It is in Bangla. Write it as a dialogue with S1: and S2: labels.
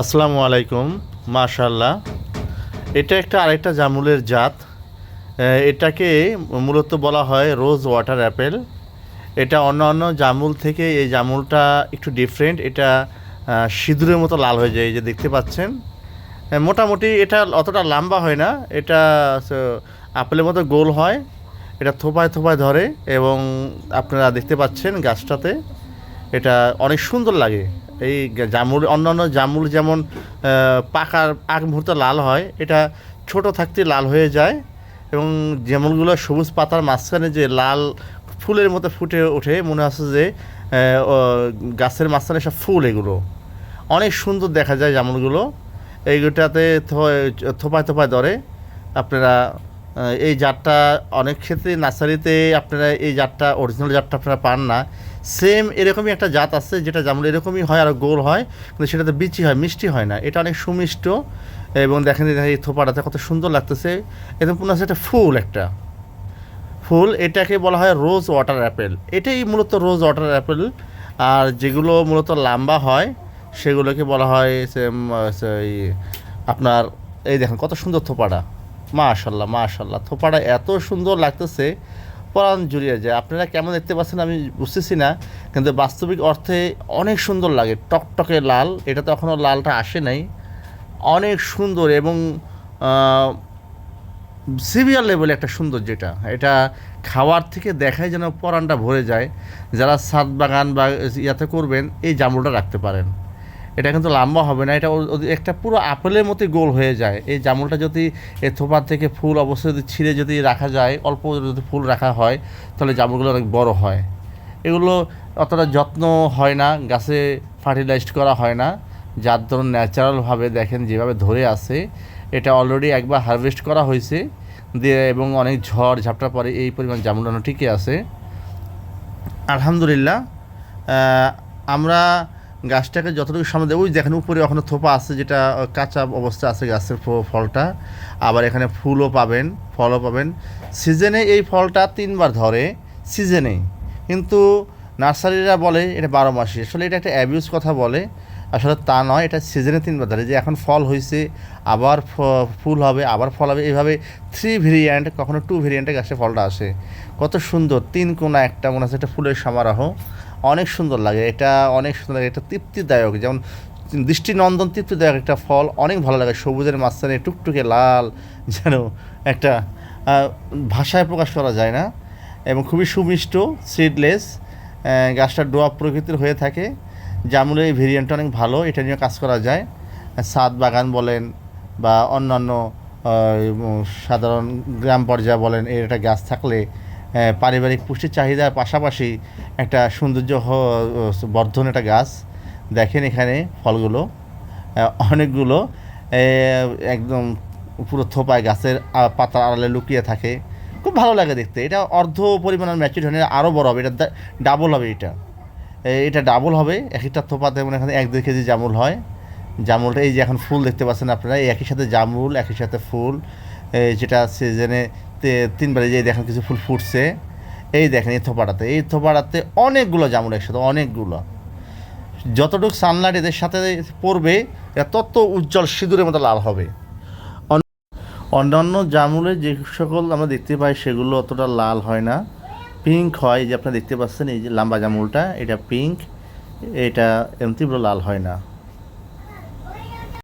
S1: আসসালামু আলাইকুম মাশাল্লাহ এটা একটা আরেকটা জামুলের জাত। এটাকে মূলত বলা হয় রোজ ওয়াটার অ্যাপেল। এটা অন্য অন্য জামুল থেকে এই জামুলটা একটু ডিফারেন্ট এটা সিঁদুরের মতো লাল হয়ে যায় যে দেখতে পাচ্ছেন। মোটামুটি এটা অতটা লম্বা হয় না। এটা আপেলের মতো গোল হয়। এটা থোপায় থোপায় ধরে এবং আপনারা দেখতে পাচ্ছেন গাছটাতে। এটা অনেক সুন্দর লাগে। এই জামুল অন্যান্য জামুল যেমন পাকার আগ মুহূর্তে লাল হয়, এটা ছোট থাকতে লাল হয়ে যায় এবং জামুলগুলো সবুজ পাতার মাঝখানে যে লাল ফুলের মতো ফুটে ওঠে, মনে হচ্ছে যে গাছের মাঝখানে সব ফুল এগুলো। অনেক সুন্দর দেখা যায় জামুলগুলো এইগুলোটাতে থোপায় থোপায় ধরে। আপনারা এই জাতটা অনেক ক্ষেত্রে নার্সারিতে আপনারা এই জাতটা অরিজিনাল জাতটা আপনারা পান না। সেম এরকমই একটা জাত আছে, যেটা যেমন এরকমই হয় আর গোল হয়, কিন্তু সেটাতে বিচি হয়, মিষ্টি হয় না। এটা অনেক সুমিষ্ট এবং দেখেন এই থোপাটাতে কত সুন্দর লাগতেছে। একদম পুরো একটা ফুল একটা। ফুল, এটাকে বলা হয় রোজ ওয়াটার অ্যাপেল এটাই মূলত রোজ ওয়াটার অ্যাপেল আর যেগুলো মূলত লম্বা হয়, সেগুলোকে বলা হয় সেম আপনার, এই দেখেন কত সুন্দর থোপাটা। মাশাল্লাহ মাশাল্লাহ। থোপাটা এত সুন্দর লাগতেছে, পরাণ জুড়িয়ে যায়। আপনারা কেমন দেখতে পাচ্ছেন আমি বুঝতেছি না, কিন্তু বাস্তবিক অর্থে অনেক সুন্দর লাগে। টকটকে লাল এটা তো এখনও লালটা আসে নাই। অনেক সুন্দর এবং সিভিয়ার লেভেলে একটা সুন্দর যেটা। এটা খাওয়ার থেকে দেখায় যেন পরানটা ভরে যায়। যারা ছাদ বাগান বা ইয়াতে করবেন, এই জামরুলটা রাখতে পারেন। এটা কিন্তু লম্বা হবে না, এটা একটা পুরো আপেলের মতো গোল হয়ে যায়। এই জামরুলটা যদি এই থোপার থেকে ফুল অবশ্যই যদি ছিঁড়ে যদি রাখা যায়, অল্প যদি ফুল রাখা হয়, তাহলে জামরুলগুলো অনেক বড় হয়। এগুলো অতটা যত্ন হয় না, গাছে ফার্টিলাইজড করা হয় না। যার ধরুন ন্যাচারালভাবে দেখেন যেভাবে ধরে আছে, এটা অলরেডি একবার হারভেস্ট করা হয়েছে, দিয়ে এবং অনেক ঝড় ঝাপটা পরে এই পরিমাণ জামুলানো টিকে আছে। আলহামদুলিল্লাহ আমরা গাছটাকে যতটুকু সময় দেবো দেখেন উপরে ওখানে থোপা আছে, যেটা কাঁচা অবস্থা আছে গাছের ফলটা। আবার এখানে ফুলও পাবেন, ফলও পাবেন। সিজনে এই ফলটা তিনবার ধরে, সিজনে। কিন্তু নার্সারিরা বলে এটা বারো মাসে। আসলে এটা একটা অ্যাবিউজ কথা বলে। আসলে তা নয়, এটা সিজনে তিনবার ধরে। যে এখন ফল হয়েছে, আবার ফুল হবে, আবার ফল হবে, এইভাবে থ্রি ভেরিয়েন্ট কখনো টু ভেরিয়েন্টে গাছে ফলটা আসে। কত সুন্দর, তিন কোনা একটা মনে হচ্ছে একটা ফুলের সমারোহ। অনেক সুন্দর লাগে। এটা অনেক সুন্দর লাগে। এটা তৃপ্তিদায়ক। যেমন দৃষ্টিনন্দন তৃপ্তিদায়ক একটা ফল। অনেক ভালো লাগে। সবুজের মাঝখানে টুকটুকে লাল যেন একটা ভাষায় প্রকাশ করা যায় না। এবং খুবই সুমিষ্ট সিডলেস গাছটা ডোয়া প্রকৃতির হয়ে থাকে। জামুলের এই ভেরিয়েন্টটা অনেক ভালো। এটা নিয়ে কাজ করা যায়। সাদ বাগান বলেন বা অন্যান্য সাধারণ গ্রাম পর্যায়ে বলেন, এর একটা গাছ থাকলে পারিবারিক পুষ্টির চাহিদার পাশাপাশি একটা সৌন্দর্য বর্ধন একটা গাছ। দেখেন এখানে ফলগুলো অনেকগুলো একদম পুরো থোপায় গাছের পাতার আড়ালে লুকিয়ে থাকে। খুব ভালো লাগে দেখতে। এটা অর্ধ পরিমাণের ম্যাচুর হলে আরও বড় হবে। এটা ডাবল হবে এটা। এটা ডাবল হবে। এক একটা থোপাতে মানে এখানে এক দুই কেজি জামুল হয়। জামুলটা এই যে এখন ফুল দেখতে পাচ্ছেন আপনারা একই সাথে জামুল, একই সাথে ফুল। যেটা সিজনে তিনবারে যে দেখেন কিছু ফুল ফুটছে, এই দেখেন এই থোপাটাতে এই থোপাটাতে অনেকগুলো জামুল একসাথে, অনেকগুলো। যতটুকু সানলাইট এদের সাথে পড়বে, এরা তত উজ্জ্বল সিঁদুরের মতো লাল হবে। অন্যান্য জামুলে যে সকল আমরা দেখতে পাই, সেগুলো অতটা লাল হয় না। পিঙ্ক হয় যে আপনারা দেখতে পাচ্ছেন, এই যে লাম্বা জামুলটা, এটা পিঙ্ক এটা এমন তীব্র লাল হয় না।